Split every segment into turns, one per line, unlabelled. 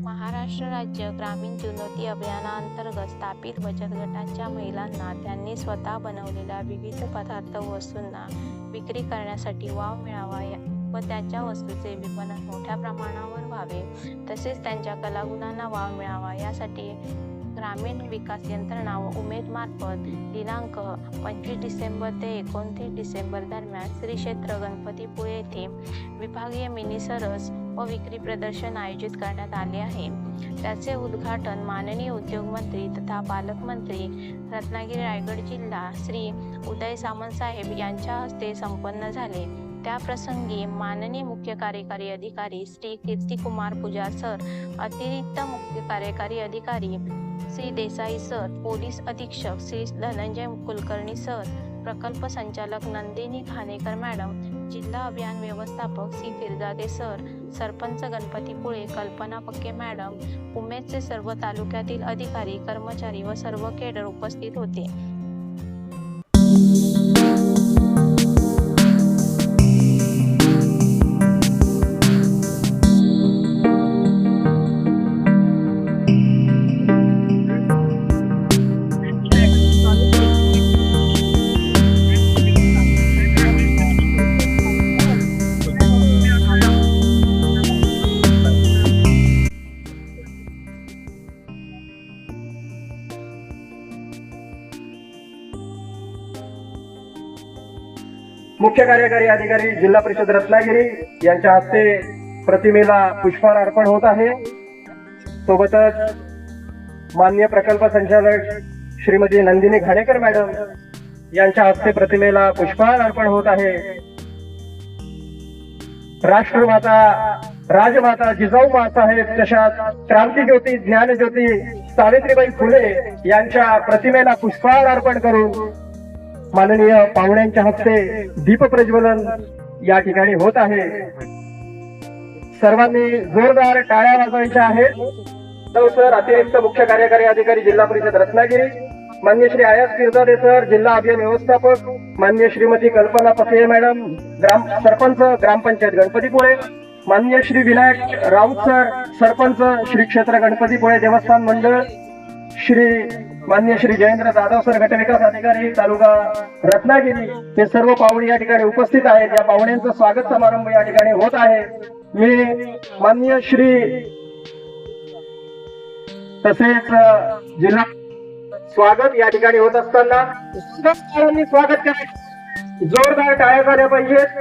महाराष्ट्र राज्य ग्रामीण चुनौती अभियानाअंतर्गत स्थापित बचत गटांच्या महिलांना त्यांनी स्वतः बनवलेल्या विविध पदार्थ वस्तूंना विक्री करण्यासाठी वाव मिळावा या- व त्यांच्या वस्तूचे विपणन मोठ्या प्रमाणावर व्हावे. तसेच त्यांच्या कलागुणांना वाव मिळावा. यासाठी ग्रामीण विकास यंत्रणा व उमेदमार्फत दिनांक पंचवीस डिसेंबर ते एकोणतीस डिसेंबर दरम्यान श्री क्षेत्र गणपतीपुळे येथे विभागीय मिनी सरस व विक्री प्रदर्शन आयोजित करण्यात आले आहे. त्याचे उद्घाटन माननीय उद्योगमंत्री तथा पालकमंत्री रत्नागिरी रायगड जिल्हा श्री उदय सामंत साहेब यांच्या हस्ते संपन्न झाले. त्याप्रसंगी माननीय मुख्य कार्यकारी अधिकारी श्री कीर्तिकुमार पुजार सर अतिरिक्त मुख्य कार्यकारी अधिकारी श्री देसाई सर पोलीस अधीक्षक श्री धनंजय कुलकर्णी सर प्रकल्प संचालक नंदिनी खानेकर मॅडम जिल्हा अभियान व्यवस्थापक श्री फिरजादे सर सरपंच गणपतीपुळे कल्पना पक्के मॅडम उमेदचे सर्व तालुक्यातील अधिकारी कर्मचारी व सर्व केडर उपस्थित होते.
मुख्य कार्यकारी अधिकारी जिल्हा परिषद रत्नागिरी यांच्या हस्ते प्रतिमेला पुष्पहार अर्पण होत आहे. सोबतच मान्य प्रकल्प संचालक श्रीमती नंदिनी घाणेकर मॅडम यांच्या हस्ते प्रतिमेला पुष्पहार अर्पण होत आहे. राष्ट्रमाता राजमाता जिजाऊ मासाहेब तशाच क्रांतीज्योती ज्ञानज्योती सावित्रीबाई फुले यांच्या प्रतिमेला पुष्पहार अर्पण करून माननीय पाहुण्यांच्या हस्ते दीप प्रज्वलन या ठिकाणी होत आहे. सर्वांनी जोरदार टाळ्या वाजवायच्या आहेत. सर अतिरिक्त मुख्य कार्यकारी अधिकारी जिल्हा परिषद रत्नागिरी मान्य श्री आयास किर्जादे सर जिल्हा अभियान व्यवस्थापक मान्य श्रीमती कल्पना पसे मॅडम ग्राम सरपंच ग्रामपंचायत गणपतीपुळे मान्य श्री विनायक राऊत सर सरपंच श्री क्षेत्र गणपतीपुळे देवस्थान मंडळ श्री मान्य श्री जयेंद्र जाधव सर गटविकास अधिकारी तालुका रत्नागिरी हे सर्व पाहुणे या ठिकाणी उपस्थित आहेत. या पाहुण्यांचा स्वागत समारंभ या ठिकाणी होत आहे. मी मान्य श्री तसेच जिल्हा स्वागत या ठिकाणी होत असताना सर्वांनी स्वागत करायचं. जोरदार टाळ्या झाल्या पाहिजेत.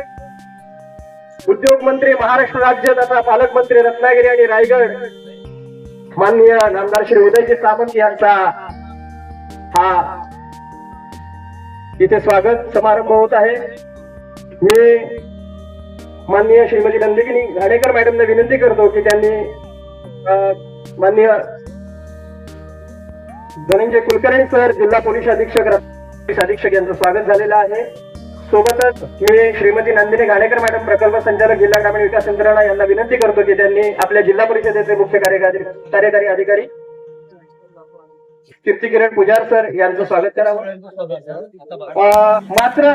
उद्योग मंत्री महाराष्ट्र राज्य तथा पालकमंत्री रत्नागिरी आणि रायगड माननीय नामदार श्री उदयजी सामंत यांचा हा. इथे स्वागत समारंभ होत आहे. मी माननीय श्रीमती नंदिनी घाडेकर मॅडमने विनंती करतो की त्यांनी माननीय धनंजय कुलकर्णी सर जिल्हा पोलीस अधीक्षक पोलीस अधीक्षक यांचं स्वागत झालेलं आहे. सोबतच मी श्रीमती नंदिनी घाणेकर मॅडम प्रकल्प संचालक जिल्हा ग्रामीण विकास यंत्रणा यांना विनंती करतो की त्यांनी आपल्या जिल्हा परिषदेचे मुख्य कार्यकारी कार्यकारी अधिकारी कीर्ती किरण पुजार सर यांचं स्वागत करावं. मात्र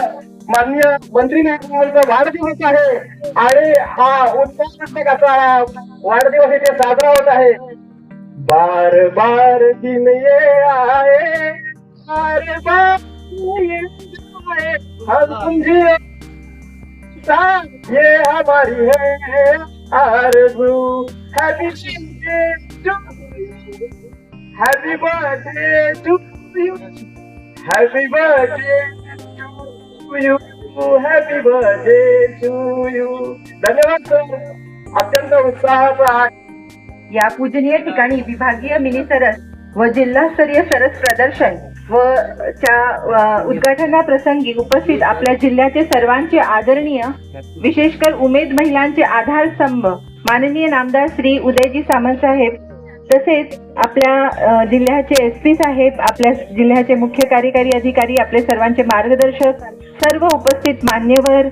माननीय मंत्री महोदयांचा वाढदिवस आहे आणि हा उत्सवाचा वाढदिवस इथे साजरा होत आहे. बार बार दिन ये आए बार बार ये हम समझिए ये हमारी है आरज़ू happy happy birthday to you happy birthday to you happy birthday to you धन्यवाद सर अत्यंत उत्साहाचा आहे.
या पूजनीय ठिकाणी विभागीय मिनी सरस व जिल्हास्तरीय सरस प्रदर्शन व च्या उद्घाटना प्रसंगी उपस्थित आपल्या जिल्ह्याचे सर्वांचे आदरणीय विशेषकर उमेद महिलांचे आधारस्तंभ माननीय नामदार श्री उदयजी सामंत साहेब तसेच आपल्या जिल्ह्याचे एस पी साहेब आपल्या जिल्ह्याचे मुख्य कार्यकारी अधिकारी आपले सर्वांचे मार्गदर्शक सर्व उपस्थित मान्यवर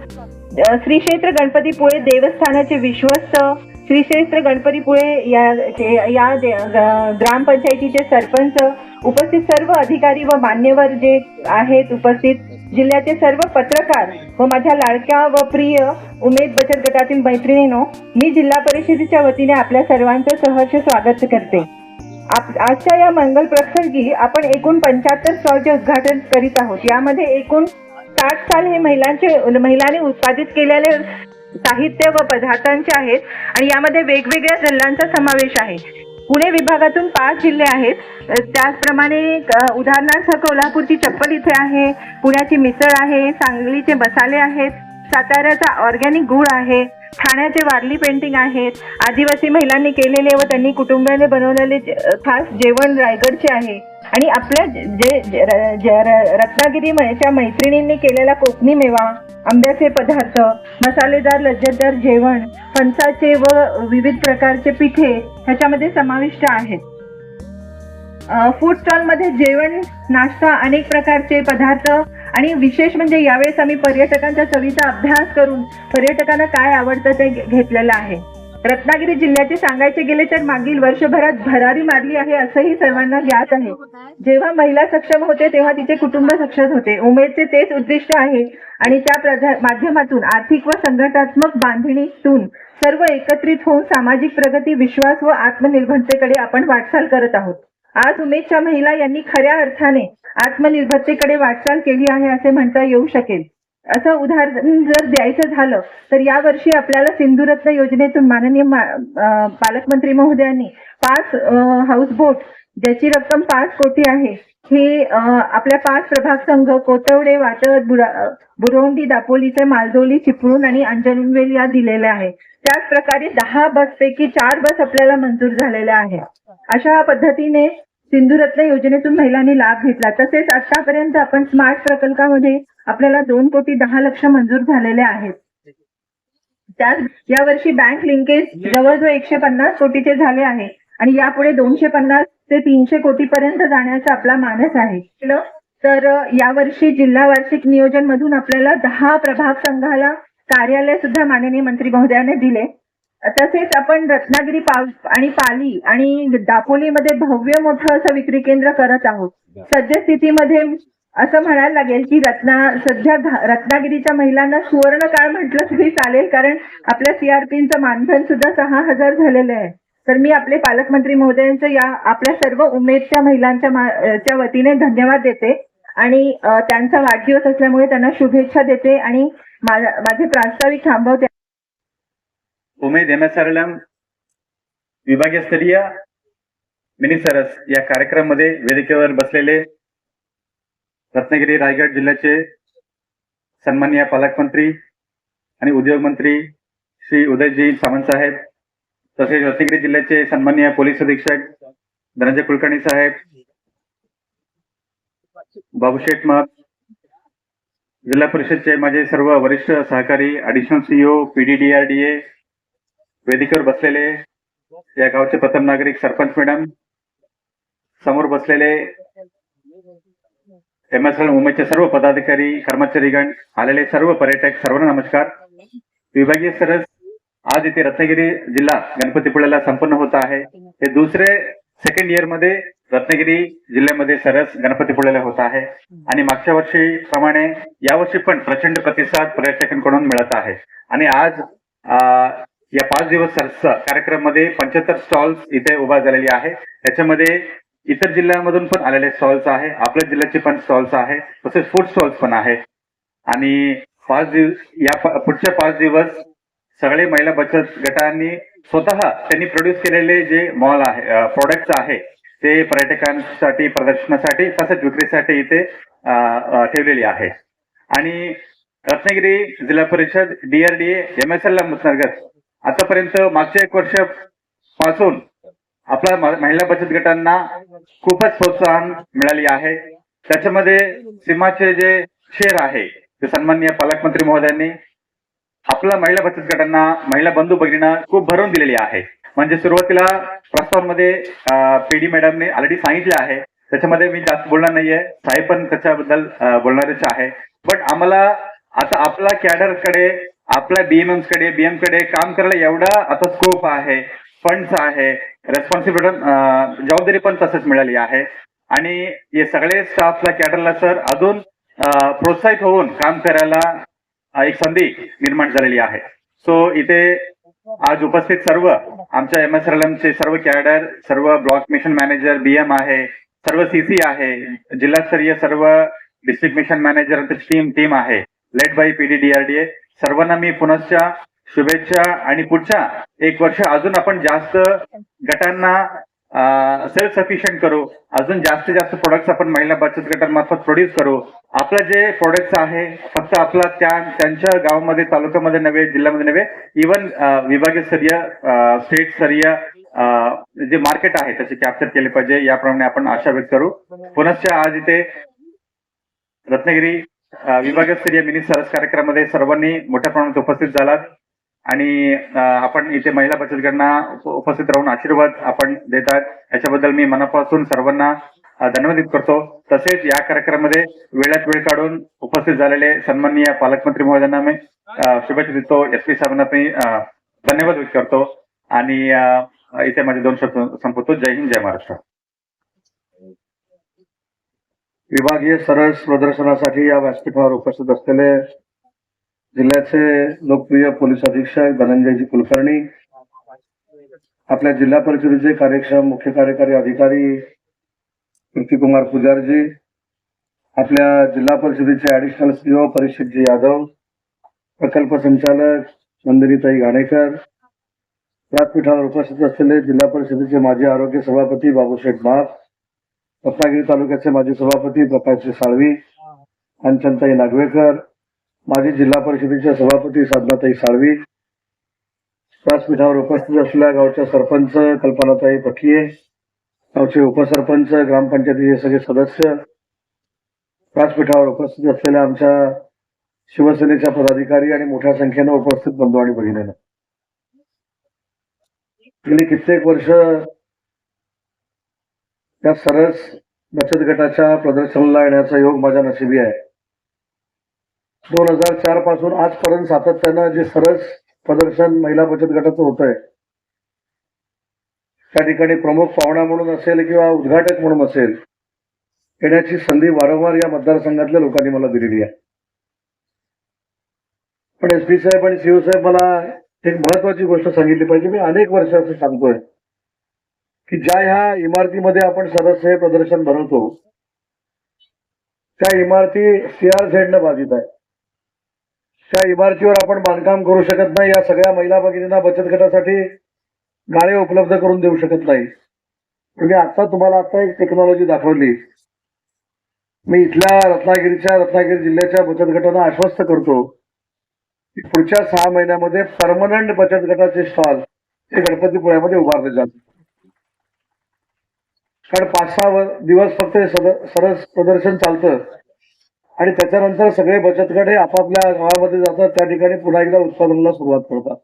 श्री क्षेत्र गणपतीपुळे देवस्थानाचे विश्वस्त श्रीक्षेत्र गणपतीपुळे या या ग्रामपंचायतीचे सरपंच उपस्थित सर्व अधिकारी व मान्यवर जे आहेत उपस्थित जिल्ह्याचे सर्व पत्रकार व माझ्या लाडक्या व प्रिय उमेद बचत गटातील मैत्रिणींनो मी जिल्हा परिषदेच्या वतीने आपल्या सर्वांचं सहर्ष स्वागत करते. आजच्या या मंगल प्रसंगी आपण एकूण पंच्याहत्तर स्टॉलचे उद्घाटन करीत आहोत. यामध्ये एकूण साठ साल हे महिलांचे महिलांनी उत्पादित केलेले साहित्य व पदार्थांचे आहेत आणि यामध्ये वेगवेगळ्या जिल्ह्यांचा समावेश आहे. पुणे विभागातून पाच जिल्हे आहेत. त्याचप्रमाणे उदाहरणार्थ कोल्हापूरची चप्पल इथे आहे पुण्याची मिसळ आहे सांगलीचे मसाले आहेत साताऱ्याचा ऑर्गॅनिक गुळ आहे ठाण्याचे वारली पेंटिंग आहेत. आदिवासी महिलांनी केलेले व त्यांनी कुटुंबाने बनवलेले खास जेवण रायगडचे आहे. आणि आपल्या जे रत्नागिरी रत्नागिरीच्या मैत्रिणींनी केलेला कोकणी मेवा आंब्याचे पदार्थ मसालेदार लज्जतदार जेवण फणसाचे व विविध प्रकारचे पिठे ह्याच्यामध्ये समाविष्ट आहेत. फूड स्टॉलमध्ये जेवण नाश्ता अनेक प्रकारचे पदार्थ आणि विशेष म्हणजे यावेळेस आम्ही पर्यटकांच्या चवीचा अभ्यास करून पर्यटकांना काय आवडतं ते घेतलेलं आहे. रत्नागिरी जिल्ह्याचे सांगायचे गेले तर मागील वर्षभरात भरारी मारली आहे असंही सर्वांना ज्ञात आहे. जेव्हा महिला सक्षम होते तेव्हा तिचे कुटुंब सक्षम होते. उमेदचे तेच उद्दिष्ट आहे आणि त्या माध्यमातून आर्थिक व संघटनात्मक बांधणीतून सर्व एकत्रित होऊन सामाजिक प्रगती विश्वास व आत्मनिर्भरतेकडे आपण वाटचाल करत आहोत. आज उमेदच्या महिला यांनी खऱ्या अर्थाने आत्मनिर्भरतेकडे वाटचाल केली आहे असे म्हणता येऊ शकेल. असं उदाहरण जर द्यायचं झालं तर यावर्षी आपल्याला सिंधुरत्न योजनेतून माननीय मा- पालकमंत्री महोदयांनी पाच हाऊस बोट ज्याची रक्कम पाच कोटी आहे हे आपल्या पाच प्रभाग संघ कोतवडे वाटद बुरोंडी बुरवंडी दापोलीचे मालदोली चिपळूण आणि अंजनवेल या दिलेल्या आहे. त्याच प्रकारे दहा बसपैकी चार बस आपल्याला मंजूर झालेल्या आहे अशा पद्धतीने सिंधुरत्न योजनेतून महिलांनी लाभ घेतला. तसेच आतापर्यंत आपण स्मार्ट प्रकल्पामध्ये आपल्याला दोन कोटी दहा लक्ष मंजूर झालेले आहेत. त्यात यावर्षी बँक लिंकेज जवळजवळ एकशे पन्नास कोटीचे झाले आहे. आणि यापुढे दोनशे पन्नास ते तीनशे कोटी पर्यंत जाण्याचा आपला मानस आहे. तर यावर्षी जिल्हा वार्षिक नियोजन मधून आपल्याला दहा प्रभाग संघाला कार्यालय सुद्धा माननीय मंत्री महोदयाने दिले. तसेच आपण रत्नागिरी पाव आणि पाली आणि दापोलीमध्ये भव्य मोठं असं विक्री केंद्र करत आहोत. सद्यस्थितीमध्ये असं म्हणायला लागेल की रत्ना सध्या रत्नागिरीच्या महिलांना सुवर्ण काळ म्हटलं तरी चालेल कारण आपल्या सीआरपीचं मानधन सुद्धा सहा हजार झालेलं आहे. तर मी आपले पालकमंत्री महोदयांचं या आपल्या सर्व उमेदच्या महिलांच्या वतीने धन्यवाद देते. आणि त्यांचा वाढदिवस असल्यामुळे त्यांना शुभेच्छा देते. आणि माझे प्रास्ताविक थांबवते
Umed M S R M विभागीय स्तरीय मिनी सरस या कार्यक्रमामध्ये वेदिकेवर बसलेले रत्नागिरी रायगड जिल्ह्याचे सन्माननीय पालकमंत्री आणि उद्योग मंत्री श्री उदयजी सावंत साहेब तसेच रत्नागिरी जिल्ह्याचे सन्माननीय पोलीस अधीक्षक धनंजय कुलकर्णी साहेब बाबूशेठ मग जिल्हा परिषदचे माझे सर्व वरिष्ठ सहकारी अडिशनल सीईओ पीडीडीआरडीए वेदिकेवर बसलेले या गावचे प्रथम नागरिक सरपंच मॅडम समोर बसलेले एम एस एल मुंबईचे सर्व पदाधिकारी कर्मचारीगण आलेले सर्व पर्यटक सर्वांना नमस्कार. विभागीय सरस आज इथे रत्नागिरी जिल्हा गणपतीपुळ्याला संपन्न होत आहे. हे दुसरे सेकंड इयरमध्ये रत्नागिरी जिल्ह्यामध्ये सरस गणपतीपुळ्याला होत आहे. आणि मागच्या वर्षी प्रमाणे यावर्षी पण प्रचंड प्रतिसाद पर्यटकांकडून मिळत आहे. आणि आज या पाच दिवस सरस कार्यक्रममध्ये पंच्याहत्तर स्टॉल्स इथे उभा झालेली आहे. त्याच्यामध्ये इतर जिल्ह्यामधून पण आलेले स्टॉल्स आहे. आपल्या जिल्ह्याचे पण स्टॉल्स आहे. तसेच फूड स्टॉल्स पण आहे. आणि पाच दिवस या पुढच्या पाच दिवस सगळे महिला बचत गटांनी स्वतः त्यांनी प्रोड्यूस केलेले जे मॉल आहे प्रोडक्ट्स आहे ते पर्यटकांसाठी प्रदर्शनासाठी तसेच विक्रीसाठी इथे ठेवलेली आहे. आणि रत्नागिरी जिल्हा परिषद डीआरडीए एम एस एल अंतर्गत आतापर्यंत मागच्या एक वर्षपासून आपल्या महिला बचत गटांना खूपच प्रोत्साहन मिळाली आहे. त्याच्यामध्ये सीमाचे जे शेअर आहे ते सन्माननीय पालकमंत्री महोदयांनी आपल्या महिला बचत गटांना महिला बंधू भगिनींना खूप भरून दिलेली आहे. म्हणजे सुरुवातीला प्रस्तावामध्ये पीडी मॅडमने ऑलरेडी सांगितले आहे. त्याच्यामध्ये मी जास्त बोलणार नाहीये. साहेब पण त्याच्याबद्दल बोलणारच आहे. पण आम्हाला आता आपल्या कॅडरकडे आपल्या बीएमएमकडे बीएमकडे काम करायला एवढा आता स्कोप आहे फंड्स आहे रेस्पॉन्सिबिलिटी जबाबदारी पण तसंच मिळाली आहे. आणि हे सगळे स्टाफला कॅडरला सर अजून प्रोत्साहित होऊन काम करायला एक संधी निर्माण झालेली आहे. सो इथे आज उपस्थित सर्व आमच्या एम एस चे सर्व कॅडर सर्व ब्लॉक मिशन मॅनेजर बीएम आहे सर्व सीसी आहे जिल्हास्तरीय सर्व district mission manager team team आहे लेट बाय पीडीडीआरडीए सर्वांना मी पुनश्च शुभेच्छा आणि पुढच्या एक वर्ष अजून आपण जास्त गटांना सेल्फ सफिशियंट करू. अजून जास्तीत जास्त प्रोडक्ट्स आपण महिला बचत गटांमार्फत प्रोड्यूस करू. आपलं जे प्रोडक्ट्स आहे फक्त आपला त्या त्यांच्या गावामध्ये तालुक्यामध्ये नव्हे जिल्ह्यामध्ये नव्हे इवन विभागीय स्तरीय स्टेट स्तरीय जे मार्केट आहे त्याचे कॅप्चर केले पाहिजे. याप्रमाणे आपण आशा व्यक्त करू. पुनश्च आज इथे रत्नागिरी विभागीय स्तरीय मिनी सरस कार्यक्रमामध्ये सर्वांनी मोठ्या प्रमाणात उपस्थित झालात. आणि आपण इथे महिला बचत गटांना उपस्थित राहून आशीर्वाद आपण देतात. याच्याबद्दल मी मनापासून सर्वांना धन्यवादित धन्यवाद करतो. तसेच या कार्यक्रमामध्ये वेळात वेळ काढून उपस्थित झालेले सन्माननीय पालकमंत्री महोदयांना मी शुभेच्छा देतो. एस पी साहेबांना मी धन्यवाद व्यक्त करतो. आणि इथे माझे दोन शब्द संपवतो. जय हिंद जय महाराष्ट्र.
विभागीय सरस प्रदर्शनासाठी या व्यासपीठावर उपस्थित असलेले जिल्ह्याचे लोकप्रिय पोलीस अधीक्षक धनंजयजी कुलकर्णी आपल्या जिल्हा परिषदेचे कार्यक्षम मुख्य कार्यकारी अधिकारी कीर्तिकुमार पुजारजी आपल्या जिल्हा परिषदेचे ऍडिशनल सीओ परिषदजी यादव प्रकल्प संचालक नंदिनीताई घाणेकर व्यासपीठावर उपस्थित असलेले जिल्हा परिषदेचे माजी आरोग्य सभापती बाबूशेठ बाप रत्नागिरी तालुक्याचे माजी सभापती प्रकाशजी साळवी कांचनताई नागवेकर माजी जिल्हा परिषदेच्या सभापती साधनाताई साळवी व्यासपीठावर उपस्थित असलेल्या गावच्या सरपंच कल्पनाताई पखिये गावचे उपसरपंच ग्रामपंचायतीचे सगळे सदस्य व्यासपीठावर उपस्थित असलेल्या आमच्या शिवसेनेच्या पदाधिकारी आणि मोठ्या संख्येनं उपस्थित बंधू आणि भगिनीनं. गेली कित्येक वर्ष या सरस बचत गटाच्या प्रदर्शनाला येण्याचा योग माझ्या नशिबी आहे. दोन हजार चारपासून आजपर्यंत सातत्यानं जे सरस प्रदर्शन महिला बचत गटाचं होत आहे त्या ठिकाणी प्रमुख पाहुणा म्हणून असेल किंवा उद्घाटक म्हणून असेल येण्याची संधी वारंवार या मतदारसंघातल्या लोकांनी मला दिलेली आहे. पण एस पी साहेब आणि सीओ साहेब मला एक महत्वाची गोष्ट सांगितली पाहिजे. मी अनेक वर्ष असं सांगतोय की ज्या ह्या इमारतीमध्ये आपण सदस्य हे प्रदर्शन भरवतो त्या इमारती सीआर न बाधित आहे. त्या इमारतीवर आपण बांधकाम करू शकत नाही. या सगळ्या महिला भगिनींना बचत गटासाठी गाळे उपलब्ध करून देऊ शकत नाही. म्हणजे आता तुम्हाला आता एक टेक्नॉलॉजी दाखवली. मी इथल्या रत्नागिरीच्या रत्नागिरी जिल्ह्याच्या बचत गटांना आश्वस्त करतो. की पुढच्या सहा महिन्यामध्ये परमनंट बचत गटाचे स्टॉल हे गणपतीपुळ्यामध्ये उभारले जातात कारण पाच सहा दिवस फक्त सदर सरस प्रदर्शन चालतं. आणि त्याच्यानंतर सगळे बचत गटे आपापल्या गावामध्ये जातात त्या ठिकाणी पुन्हा एकदा उत्पादनाला सुरुवात करतात.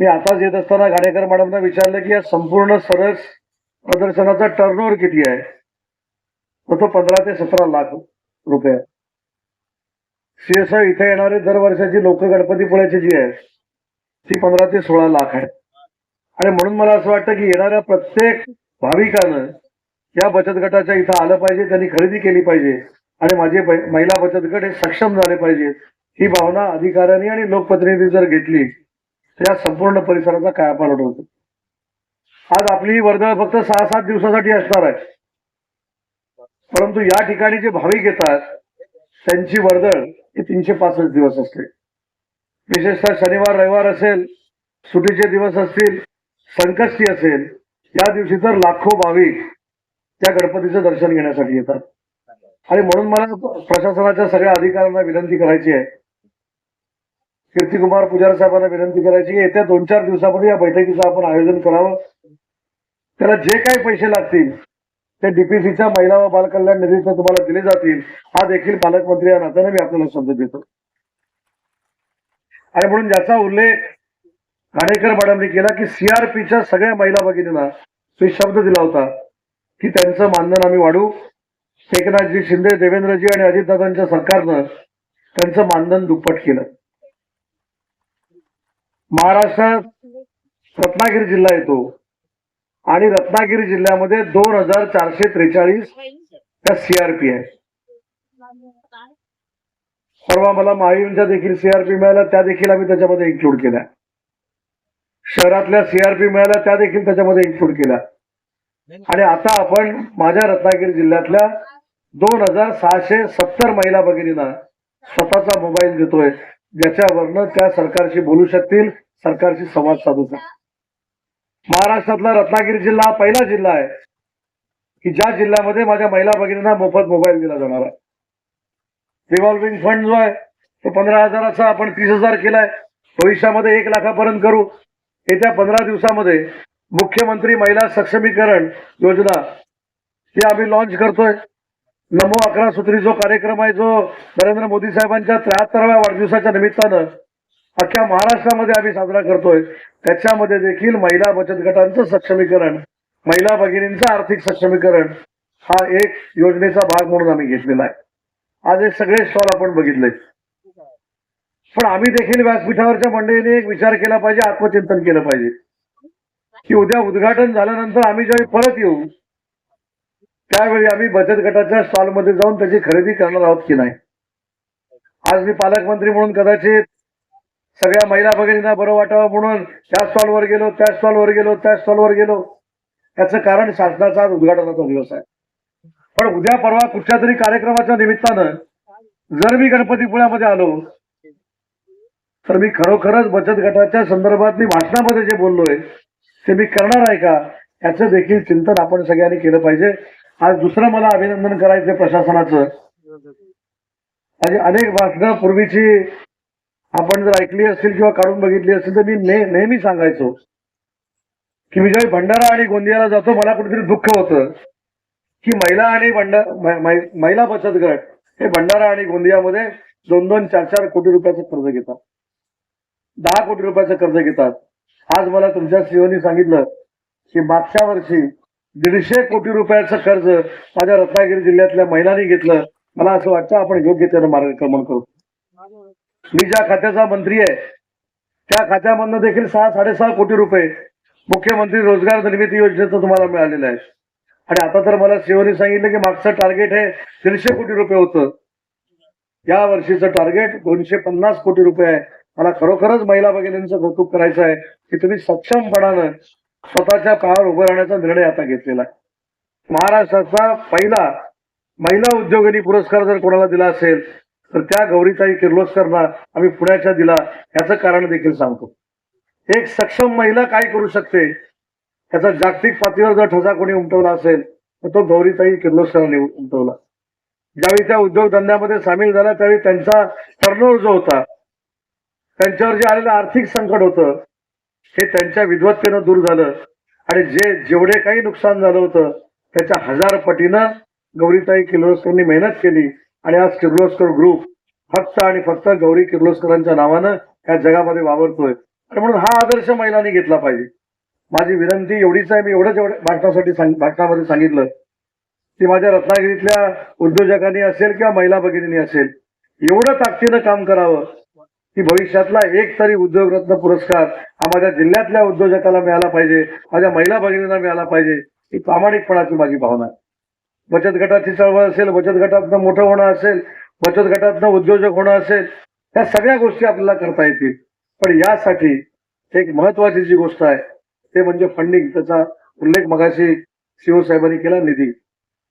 मी आताच येत असताना गाडेकर मॅडमना विचारलं की या संपूर्ण सरस प्रदर्शनाचा टर्नओव्हर किती आहे? तर तो पंधरा ते सतरा लाख रुपये. सीएसआय इथे येणारे दर वर्षाची लोक गणपतीपुळ्याची जी आहे ती पंधरा ते सोळा लाख आहे आणि म्हणून मला असं वाटतं की येणाऱ्या प्रत्येक भाविकानं या बचत गटाच्या इथं आलं पाहिजे त्यांनी खरेदी केली पाहिजे. आणि माझे महिला बचत गट हे सक्षम झाले पाहिजेत. ही भावना अधिकाऱ्यांनी आणि लोकप्रतिनिधी जर घेतली तर या संपूर्ण परिसराचा कायापालट होतो. आज आपली ही वर्दळ फक्त सहा सात दिवसासाठी असणार आहे. परंतु या ठिकाणी जे भाविक येतात त्यांची वर्दळ ही तीनशे पासष्ट दिवस असते. विशेषतः शनिवार रविवार असेल सुटीचे दिवस असतील संकष्टी असेल या दिवशी तर लाखो भाविक त्या गणपतीचं दर्शन घेण्यासाठी येतात. आणि म्हणून मला प्रशासनाच्या सगळ्या अधिकाऱ्यांना विनंती करायची आहे. कीर्तिकुमार पुजारी साहेबांना विनंती करायची आहे, येत्या दोन चार दिवसामध्ये या बैठकीचं आपण आयोजन करावं. त्याला जे काही पैसे लागतील ते डीपीसीच्या महिला व बालकल्याण निधीतून तुम्हाला दिले जातील. हा देखील पालकमंत्री या नात्याने मी आपल्याला शब्द देतो आणि म्हणून ज्याचा उल्लेख घाणेकर मॅडमने केला की सीआरपीच्या सगळ्या महिला भगिनींना मी शब्द दिला होता की त्यांचं मानधन आम्ही वाढू एकनाथजी शिंदे देवेंद्रजी आणि अजितदादांच्या सरकारनं त्यांचं मानधन दुप्पट केलं. महाराष्ट्रात रत्नागिरी जिल्हा येतो. आणि रत्नागिरी जिल्ह्यामध्ये दोन हजार चारशे त्रेचाळीस त्या सीआरपी आहे. परवा मला महायुनच्या देखील सीआरपी मिळाल्या त्या देखील आम्ही त्याच्यामध्ये इन्क्लूड केल्या. शहरातल्या सीआरपी मिळाल्या त्या देखील त्याच्यामध्ये इन्क्लूड केल्या. आणि आता आपण माझ्या रत्नागिरी जिल्ह्यातल्या दोन हजार सहाशे सत्तर महिला भगिनींना स्वतःचा मोबाईल देतोय ज्याच्यावरनं त्या सरकारशी बोलू शकतील सरकारशी संवाद साधू शकतील. महाराष्ट्रातला रत्नागिरी जिल्हा हा पहिला जिल्हा आहे की ज्या जिल्ह्यामध्ये माझ्या महिला भगिनींना मोफत मोबाईल दिला जाणार आहे. रिव्हॉल्व्हिंग फंड जो आहे तो पंधरा हजाराचा आपण तीस हजार केलाय. भविष्यामध्ये एक लाखापर्यंत करू. येत्या पंधरा दिवसामध्ये मुख्यमंत्री महिला सक्षमीकरण योजना ही आम्ही लॉन्च करतोय. नमो अकरा सूत्री जो कार्यक्रम आहे जो नरेंद्र मोदी साहेबांच्या त्र्याहत्तराव्या वाढदिवसाच्या निमित्तानं अख्ख्या महाराष्ट्रामध्ये आम्ही साजरा करतोय. त्याच्यामध्ये देखील महिला बचत गटांचं सक्षमीकरण महिला भगिनींचं आर्थिक सक्षमीकरण हा एक योजनेचा भाग म्हणून आम्ही घेतलेला आहे. आज हे सगळे स्टॉल आपण बघितले. पण आम्ही देखील व्यासपीठावरच्या मंडळीने एक विचार केला पाहिजे आत्मचिंतन केलं पाहिजे. की उद्या उद्घाटन झाल्यानंतर आम्ही ज्यावेळी परत येऊ त्यावेळी आम्ही बचत गटाच्या स्टॉलमध्ये जाऊन त्याची खरेदी करणार आहोत की नाही? आज मी पालकमंत्री म्हणून कदाचित सगळ्या महिला भगिनींना बरं वाटावं म्हणून त्या स्टॉलवर गेलो त्या स्टॉलवर गेलो त्या स्टॉलवर गेलो. याचं कारण शासनाचा आज उद्घाटनाचा दिवस आहे. पण उद्या परवा कुठच्या तरी कार्यक्रमाच्या निमित्तानं जर मी गणपतीपुळ्यामध्ये आलो तर मी खरोखरच बचत गटाच्या संदर्भात मी भाषणामध्ये जे बोललोय ते मी करणार आहे का? याचं देखील चिंतन आपण सगळ्यांनी केलं पाहिजे. आज दुसरं मला अभिनंदन करायचं प्रशासनाचं. आणि अनेक भाषणं पूर्वीची आपण जर ऐकली असतील किंवा काढून बघितली असतील तर मी नेहमी सांगायचो की मी ज्यावेळी भंडारा आणि गोंदियाला जातो मला कुठेतरी दुःख होतं की महिला आणि भंडा महिला बचत गट हे भंडारा आणि गोंदियामध्ये दोन दोन चार चार कोटी रुपयाचं कर्ज घेतात. दहा कोटी रुपयाचं कर्ज घेतात. आज मला तुमच्या सीओनी सांगितलं की मागच्या वर्षी दीडशे कोटी रुपयाचं कर्ज माझ्या रत्नागिरी जिल्ह्यातल्या महिलांनी घेतलं. मला असं वाटतं आपण योग्य त्यानं मार्गक्रमण करू. मी ज्या खात्याचा मंत्री आहे त्या खात्यामधनं देखील सहा साडेसहा कोटी रुपये मुख्यमंत्री रोजगार निर्मिती योजनेचं तुम्हाला मिळालेलं आहे. आणि आता तर मला सीओनी सांगितलं की मागचं टार्गेट हे दीडशे कोटी रुपये होतं. या वर्षीचं टार्गेट दोनशे पन्नास कोटी रुपये आहे. मला खरोखरच महिला भगिनींचं कौतुक करायचं आहे की तुम्ही सक्षमपणानं स्वतःच्या पायावर उभं राहण्याचा निर्णय आता घेतलेला आहे. महाराष्ट्राचा पहिला महिला उद्योगिनी पुरस्कार जर कोणाला दिला असेल तर त्या गौरीताई किर्लोस्करना आम्ही पुण्याच्या दिला याचं कारण देखील सांगतो. एक सक्षम महिला काय करू शकते? त्याचा जागतिक पातळीवर जर ठसा कोणी उमटवला असेल तर तो गौरीताई किर्लोस्करांनी उमटवला. ज्यावेळी त्या उद्योगधंद्यामध्ये सामील झाल्या त्यावेळी त्यांचा टर्नओव्हर जो होता त्यांच्यावर जे आलेलं आर्थिक संकट होतं हे त्यांच्या विद्वत्तेनं दूर झालं. आणि जे जेवढे काही नुकसान झालं होतं त्याच्या हजार पटीनं गौरीताई किर्लोस्करांनी मेहनत केली. आणि आज किर्लोस्कर ग्रुप फक्त आणि फक्त गौरी किर्लोस्करांच्या नावानं या जगामध्ये वावरतोय. आणि म्हणून हा आदर्श महिलांनी घेतला पाहिजे. माझी विनंती एवढीच आहे मी एवढंच एवढं भाषणासाठी भाषणामध्ये सांगितलं. की माझ्या रत्नागिरीतल्या उद्योजकांनी असेल किंवा महिला भगिनींनी असेल एवढं ताकदीनं काम करावं. की भविष्यातला एक तरी उद्योगरत्न पुरस्कार हा माझ्या जिल्ह्यातल्या उद्योजकाला मिळाला पाहिजे माझ्या महिला भगिनींना मिळाला पाहिजे ही प्रामाणिकपणाची माझी भावना आहे. बचत गटाची चळवळ असेल बचत गटातनं मोठं होणं असेल बचत गटातनं उद्योजक होणं असेल या सगळ्या गोष्टी आपल्याला करता येतील. पण यासाठी एक महत्वाची जी गोष्ट आहे ते म्हणजे फंडिंग त्याचा उल्लेख मगाशी सीओ साहेबांनी केला निधी.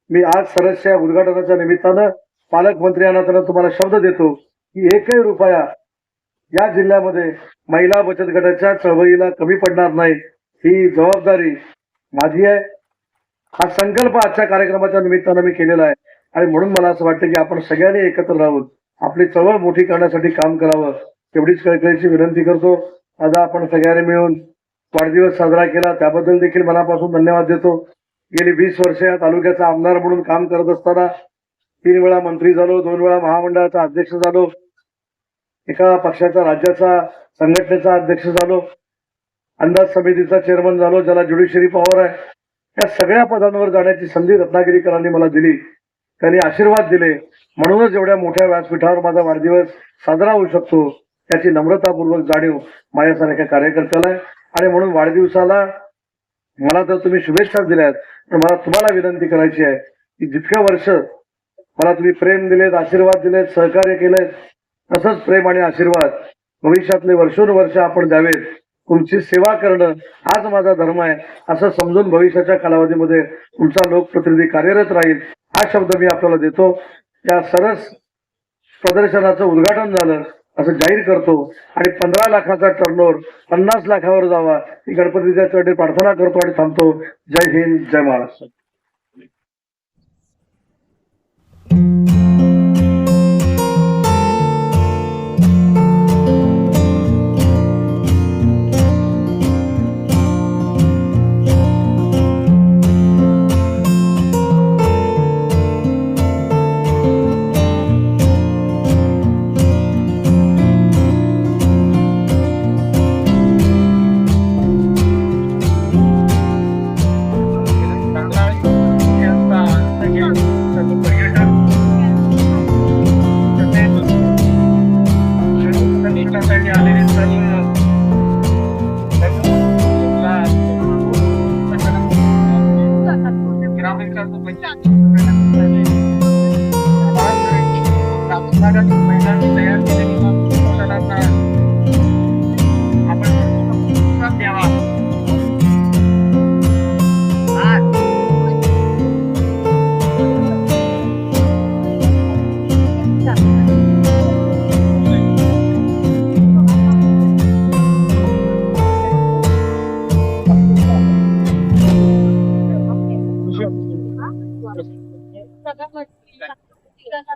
मी आज सरसच्या उद्घाटनाच्या निमित्तानं पालकमंत्री यांना तुम्हाला शब्द देतो की एकही रुपया या जिल्ह्यामध्ये महिला बचत गटाच्या चळवळीला कमी पडणार नाही ही जबाबदारी माझी आहे. हा संकल्प आजच्या कार्यक्रमाच्या निमित्तानं मी केलेला आहे. आणि म्हणून मला असं वाटतं की आपण सगळ्यांनी एकत्र राहून आपली चळवळ मोठी करण्यासाठी काम करावं तेवढीच कळकळीची विनंती करतो. आता आपण सगळ्यांनी मिळून वाढदिवस साजरा केला. त्याबद्दल देखील मनापासून धन्यवाद देतो. गेली वीस वर्ष या तालुक्याचा आमदार म्हणून काम करत असताना तीन वेळा मंत्री झालो दोन वेळा महामंडळाचा अध्यक्ष झालो. एका पक्षाच्या राज्याचा संघटनेचा अध्यक्ष झालो. अंदाज समितीचा चेअरमन झालो ज्याला ज्युडिशरी पॉवर आहे. या सगळ्या पदांवर जाण्याची संधी रत्नागिरीकरांनी मला दिली. त्यांनी आशीर्वाद दिले. म्हणूनच एवढ्या मोठ्या व्यासपीठावर माझा वाढदिवस साजरा होऊ शकतो त्याची नम्रतापूर्वक जाणीव माझ्यासारख्या कार्यकर्त्याला आहे. आणि म्हणून वाढदिवसाला मला जर तुम्ही शुभेच्छा दिल्यात पण मला तुम्हाला विनंती करायची आहे की जितक्या वर्ष मला तुम्ही प्रेम दिलेत आशीर्वाद दिलेत सहकार्य केलेत तसंच प्रेम आणि आशीर्वाद. भविष्यातले वर्षोनुवर्ष आपण द्यावेत. तुमची सेवा करणं हाच माझा धर्म आहे. असं समजून भविष्याच्या कालावधीमध्ये तुमचा लोकप्रतिनिधी कार्यरत राहील हा शब्द मी आपल्याला देतो. या सरस प्रदर्शनाचं उद्घाटन झालं असं जाहीर करतो. आणि पंधरा लाखाचा टर्नओव्हर पन्नास लाखावर जावा. ही गणपतीच्या प्रार्थना करतो आणि थांबतो. जय हिंद जय महाराष्ट्र.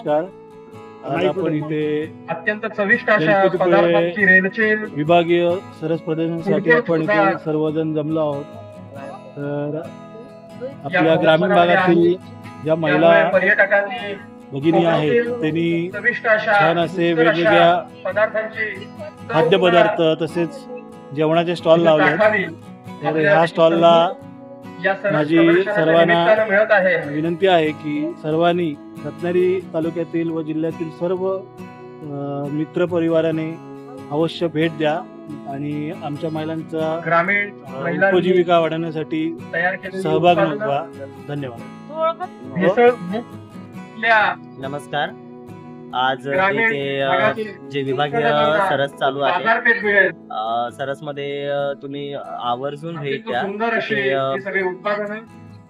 नमस्कार. आज आपण इथे
अत्यंत चविष्ट अशा
विभागीय सरस प्रदर्शनासाठी आपण इथे सर्वजण जमलो आहोत. तर आपल्या ग्रामीण भागातील ज्या महिला भगिनी आहेत त्यांनी छान असे वेगवेगळ्या खाद्यपदार्थ तसेच जेवणाचे स्टॉल लावले. तर ह्या स्टॉलला माझी सर्वांना
निमित्तानं मिळत आहे.
विनंती आहे की सर्वांनी रत्नागिरी तालुक्यातील व जिल्ह्यातील सर्व मित्र परिवाराने अवश्य भेट द्या आणि आमच्या महिलांचा
ग्रामीण
उपजीविका वाढवण्यासाठी सहभाग नोंदवा. धन्यवाद.
मुक्तल्या
नमस्कार. आज इथे जे विभागीय सरस चालू आहे सरसमध्ये तुम्ही आवर्जून भेट द्या
ही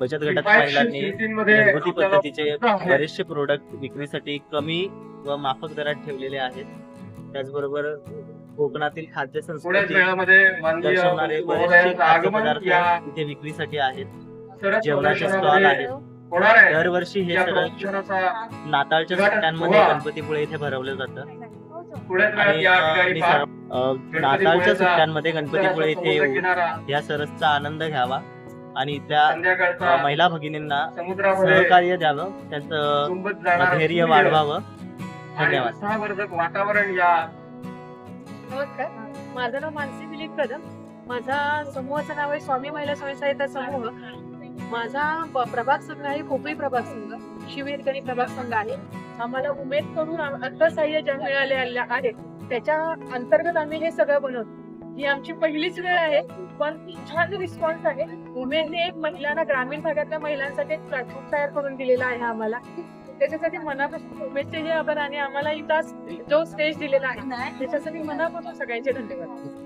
बचत गटात महिलांनी घरगुती पद्धतीचे. बरेचसे प्रोडक्ट विक्रीसाठी कमी व माफक दरात ठेवलेले आहेत. त्याचबरोबर कोकणातील खाद्य संस्कृती दर्शवणारे बरेचसे खाद्यपदार्थ इथे विक्रीसाठी आहेत. जेवणाचे स्टॉल आहेत.
होणार आहे.
दरवर्षी हे नाताळच्या सुट्ट्यांमध्ये गणपतीपुळे इथे भरवलं जातं. नाताळच्या सुट्ट्यांमध्ये गणपतीपुळे इथे येऊन या सरसचा आनंद घ्यावा. आणि
संध्याकाळचा
महिला भगिनींना सहकार्य द्यावं. त्यांचं धैर्य वाढवावं. धन्यवाद.
वातावरण या
नमस्कार. माझं नाव मानसी दिलीप कदम. माझा समूहाचं नाव आहे स्वामी महिला स्वयंसहायता समूह. माझा प्रभाग संघ आहे खोपरी प्रभाग संघ. शिवहिरकणी प्रभाग संघ आहे. आम्हाला उमेद करून अर्थसहाय्य ज्या मिळाले आले आहे त्याच्या अंतर्गत आम्ही हे सगळं बनवतो. ही आमची पहिलीच वेळ आहे पण छान रिस्पॉन्स आहे. उमेदने एक महिलांना ग्रामीण भागातल्या महिलांसाठी एक प्लॅटफॉर्म तयार करून दिलेला आहे आम्हाला. त्याच्यासाठी मनापासून उमेदचे जे आभार आणि आम्हाला इथं जो स्टेज दिलेला आहे त्याच्यासाठी मनापासून सगळ्यांचे धन्यवाद.